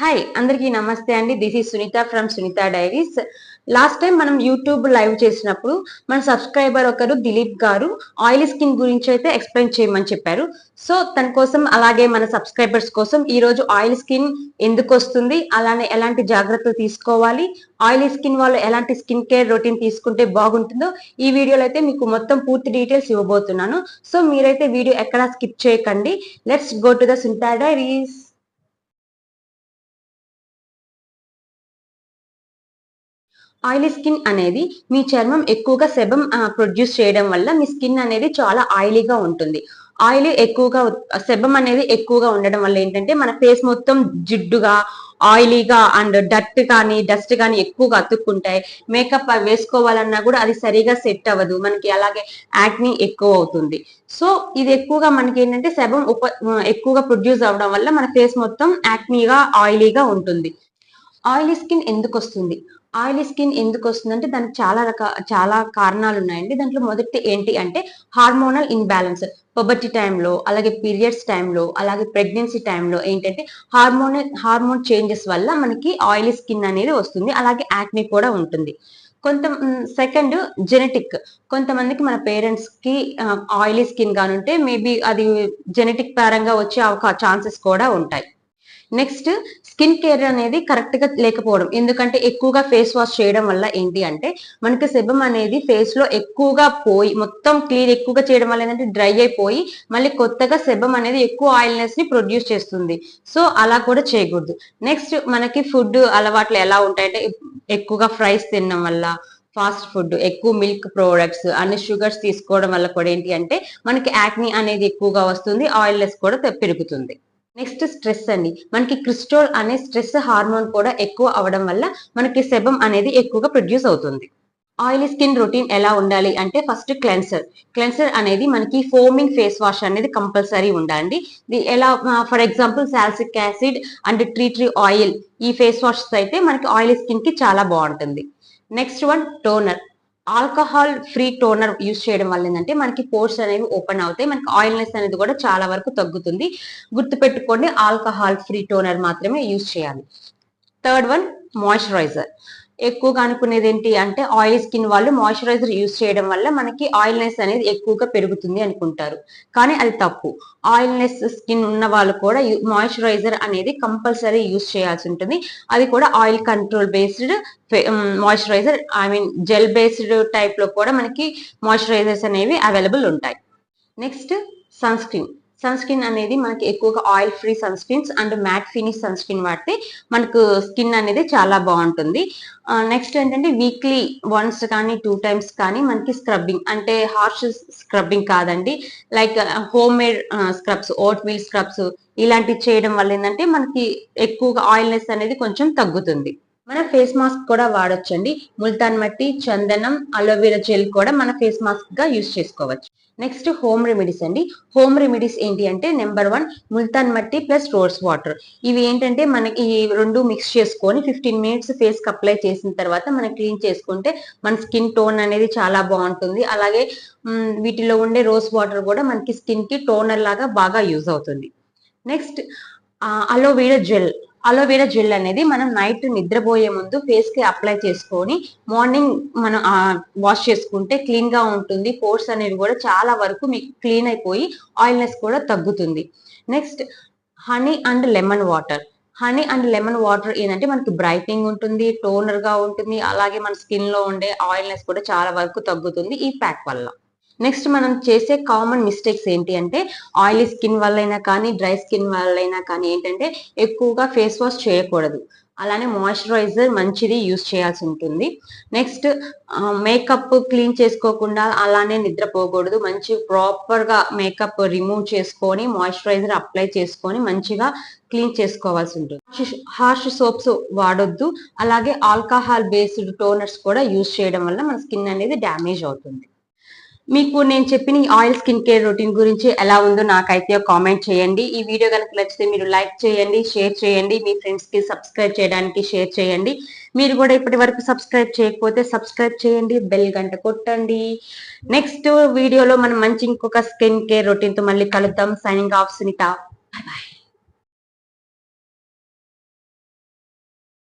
Hi అందరికీ నమస్తే అండి. This is Sunitha from Sunitha diaries last time మనం యూట్యూబ్ లైవ్ చేసినప్పుడు మన సబ్స్క్రైబర్ ఒకరు దిలీప్ గారు ఆయిల్ స్కిన్ గురించి అయితే ఎక్స్ప్లెయిన్ చేయమని చెప్పారు. సో తన కోసం అలాగే మన సబ్స్క్రైబర్స్ కోసం ఈ రోజు ఆయిల్ స్కిన్ ఎందుకు వస్తుంది? అలానే ఎలాంటి జాగ్రత్తలు తీసుకోవాలి? ఆయిల్ స్కిన్ వాళ్ళు ఎలాంటి స్కిన్ కేర్ రొటీన్ తీసుకుంటే బాగుంటుందో ఈ వీడియోలో అయితే మీకు మొత్తం పూర్తి డీటెయిల్స్ ఇవ్వబోతున్నాను. సో మీరైతే వీడియో ఎక్కడా స్కిప్ చేయకండి. Let's go to the Sunitha diaries oily skin అనేది మీ చర్మం ఎక్కువగా సెబం ప్రొడ్యూస్ చేయడం వల్ల మీ స్కిన్ అనేది చాలా ఆయిలీగా ఉంటుంది. ఆయిల్ ఎక్కువగా సెబం అనేది ఎక్కువగా ఉండడం వల్ల ఏంటంటే మన ఫేస్ మొత్తం జిడ్డుగా ఆయిలీగా అండ్ డట్ కానీ డస్ట్ కానీ ఎక్కువగా అతుక్కుంటాయి. మేకప్ వేసుకోవాలన్నా కూడా అది సరిగా సెట్ అవ్వదు. మనకి అలాగే యాక్ని ఎక్కువ అవుతుంది. సో ఇది ఎక్కువగా మనకి ఏంటంటే సెబం ఉప ఎక్కువగా ప్రొడ్యూస్ అవ్వడం వల్ల మన ఫేస్ మొత్తం యాక్నీగా ఆయిలీగా ఉంటుంది. ఆయిలీ స్కిన్ ఎందుకు వస్తుంది? ఆయిలీ స్కిన్ ఎందుకు వస్తుందంటే దానికి చాలా రకాల చాలా కారణాలు ఉన్నాయండి దాంట్లో మొదటి ఏంటి అంటే హార్మోనల్ ఇన్బ్యాలెన్స్. పొబర్టీ టైంలో అలాగే పీరియడ్స్ టైంలో అలాగే ప్రెగ్నెన్సీ టైంలో ఏంటంటే హార్మోనల్ హార్మోన్ చేంజెస్ వల్ల మనకి ఆయిలీ స్కిన్ అనేది వస్తుంది. అలాగే యాక్ని కూడా ఉంటుంది. కొంత సెకండ్ జెనెటిక్. కొంతమందికి మన పేరెంట్స్కి ఆయిలీ స్కిన్ కానుంటే మేబీ అది జెనెటిక్ పరంగా వచ్చే ఛాన్సెస్ కూడా ఉంటాయి. నెక్స్ట్ స్కిన్ కేర్ అనేది కరెక్ట్గా లేకపోవడం. ఎందుకంటే ఎక్కువగా ఫేస్ వాష్ చేయడం వల్ల ఏంటి అంటే మనకి సెబం అనేది ఫేస్లో ఎక్కువగా పోయి మొత్తం క్లీన్ ఎక్కువగా చేయడం వల్ల ఏంటంటే డ్రై అయిపోయి మళ్ళీ కొత్తగా సెబం అనేది ఎక్కువ ఆయిల్నెస్ని ప్రొడ్యూస్ చేస్తుంది. సో అలా కూడా చేయకూడదు. నెక్స్ట్ మనకి ఫుడ్ అలవాట్లు ఎలా ఉంటాయంటే ఎక్కువగా ఫ్రైస్ తినడం వల్ల ఫాస్ట్ ఫుడ్ ఎక్కువ మిల్క్ ప్రోడక్ట్స్ అన్ని షుగర్స్ తీసుకోవడం వల్ల కూడా ఏంటి అంటే మనకి యాక్ని అనేది ఎక్కువగా వస్తుంది ఆయిల్లెస్ కూడా పెరుగుతుంది. నెక్స్ట్ స్ట్రెస్ అండి. మనకి క్రిస్టోల్ అనే స్ట్రెస్ హార్మోన్ కూడా ఎక్కువ అవడం వల్ల మనకి సెబం అనేది ఎక్కువగా ప్రొడ్యూస్ అవుతుంది. ఆయిలీ స్కిన్ రొటీన్ ఎలా ఉండాలి అంటే ఫస్ట్ క్లెన్సర్. క్లెన్సర్ అనేది మనకి ఫోమింగ్ ఫేస్ వాష్ అనేది కంపల్సరీ ఉండాలండి. ఎలా for example salicylic acid and tree tree oil ఈ ఫేస్ వాష్ అయితే మనకి ఆయిలీ స్కిన్కి చాలా బాగుంటుంది. Next one toner. Alcohol free toner use చేయడం వల్ల ఏంటంటే మనకి పోర్స్ అనేవి ఓపెన్ అవుతాయి. మనకి ఆయిల్నెస్ అనేది కూడా చాలా వరకు తగ్గుతుంది. గుర్తుపెట్టుకోండి ఆల్కహాల్ ఫ్రీ టోనర్ మాత్రమే యూస్ చేయాలి. Third one moisturiser. ఎక్కువగా అనుకునేది ఏంటి అంటే ఆయిల్ స్కిన్ వాళ్ళు మాయిశ్చరైజర్ యూస్ చేయడం వల్ల మనకి ఆయిల్నెస్ అనేది ఎక్కువగా పెరుగుతుంది అనుకుంటారు. కానీ అది తప్పు. ఆయిల్నెస్ స్కిన్ ఉన్న వాళ్ళు కూడా మాయిశ్చరైజర్ అనేది కంపల్సరీ యూస్ చేయాల్సి ఉంటుంది. అది కూడా oil control based moisturiser I mean gel based టైప్లో కూడా మనకి మాయిశ్చరైజర్స్ అనేవి అవైలబుల్ ఉంటాయి. Next sunscreen. సన్ స్క్రీన్ అనేది మనకి ఎక్కువగా oil free sunscreens and matte finish sunscreen వాడితే మనకు స్కిన్ అనేది చాలా బాగుంటుంది. నెక్స్ట్ ఏంటంటే వీక్లీ వన్స్ కానీ టూ టైమ్స్ కానీ మనకి స్క్రబ్బింగ్ అంటే హార్ష్ స్క్రబ్బింగ్ కాదండి. Like homemade scrubs oatmeal scrubs ఇలాంటివి చేయడం వల్ల ఏంటంటే మనకి ఎక్కువగా ఆయిల్నెస్ అనేది కొంచెం తగ్గుతుంది. మన ఫేస్ మాస్క్ కూడా వాడొచ్చండి. ముల్తాన్ మట్టి చందనం అలోవెరా జెల్ కూడా మన ఫేస్ మాస్క్గా యూజ్ చేసుకోవచ్చు. నెక్స్ట్ హోమ్ రెమెడీస్ అండి. హోమ్ రెమెడీస్ ఏంటి అంటే నెంబర్ వన్ ముల్తాన్ మట్టి ప్లస్ రోజ్ వాటర్ ఇవి ఏంటంటే మనకి ఈ రెండు మిక్స్ చేసుకొని ఫిఫ్టీన్ మినిట్స్ ఫేస్కి అప్లై చేసిన తర్వాత మనం క్లీన్ చేసుకుంటే మన స్కిన్ టోన్ అనేది చాలా బాగుంటుంది. అలాగే వీటిలో ఉండే రోజ్ వాటర్ కూడా మనకి స్కిన్కి టోనర్ లాగా బాగా యూజ్ అవుతుంది. Next aloe vera gel aloe vera gel అనేది మనం నైట్ నిద్రపోయే ముందు ఫేస్కి అప్లై చేసుకొని మార్నింగ్ మనం వాష్ చేసుకుంటే క్లీన్గా ఉంటుంది. పోర్స్ అనేవి కూడా చాలా వరకు మీకు క్లీన్ అయిపోయి ఆయిల్నెస్ కూడా తగ్గుతుంది. Next honey and lemon water honey and lemon water ఏంటంటే మనకి బ్రైటింగ్ ఉంటుంది టోనర్గా ఉంటుంది అలాగే మన స్కిన్లో ఉండే ఆయిల్నెస్ కూడా చాలా వరకు తగ్గుతుంది ఈ ప్యాక్ వల్ల. నెక్స్ట్ మనం చేసే కామన్ మిస్టేక్స్ ఏంటి అంటే ఆయిలీ స్కిన్ వల్లైనా కానీ డ్రై స్కిన్ వల్లైనా కానీ ఏంటంటే ఎక్కువగా ఫేస్ వాష్ చేయకూడదు. అలానే మాయిశ్చరైజర్ మంచిది యూస్ చేయాల్సి ఉంటుంది. నెక్స్ట్ మేకప్ క్లీన్ చేసుకోకుండా అలానే నిద్రపోకూడదు. మంచి ప్రాపర్గా మేకప్ రిమూవ్ చేసుకొని మాయిశ్చరైజర్ అప్లై చేసుకొని మంచిగా క్లీన్ చేసుకోవాల్సి ఉంటుంది. హార్ష్ సోప్స్ వాడొద్దు. అలాగే ఆల్కహాల్ బేస్డ్ టోనర్స్ కూడా యూస్ చేయడం వల్ల మన స్కిన్ అనేది డ్యామేజ్ అవుతుంది. మీకు నేను చెప్పిన ఆయిల్ స్కిన్ కేర్ రొటీన్ గురించి ఎలా ఉందో నాకైతే కామెంట్ చేయండి. ఈ వీడియో కనుక నచ్చితే మీరు లైక్ చేయండి షేర్ చేయండి మీ ఫ్రెండ్స్కి సబ్స్క్రైబ్ చేయడానికి షేర్ చేయండి. మీరు కూడా ఇప్పటి వరకు సబ్స్క్రైబ్ చేయకపోతే సబ్స్క్రైబ్ చేయండి బెల్ గంట కొట్టండి. నెక్స్ట్ వీడియోలో మనం మంచి ఇంకొక స్కిన్ కేర్ రొటీన్తో మళ్ళీ కలుద్దాం. Signing off Sunitha bye bye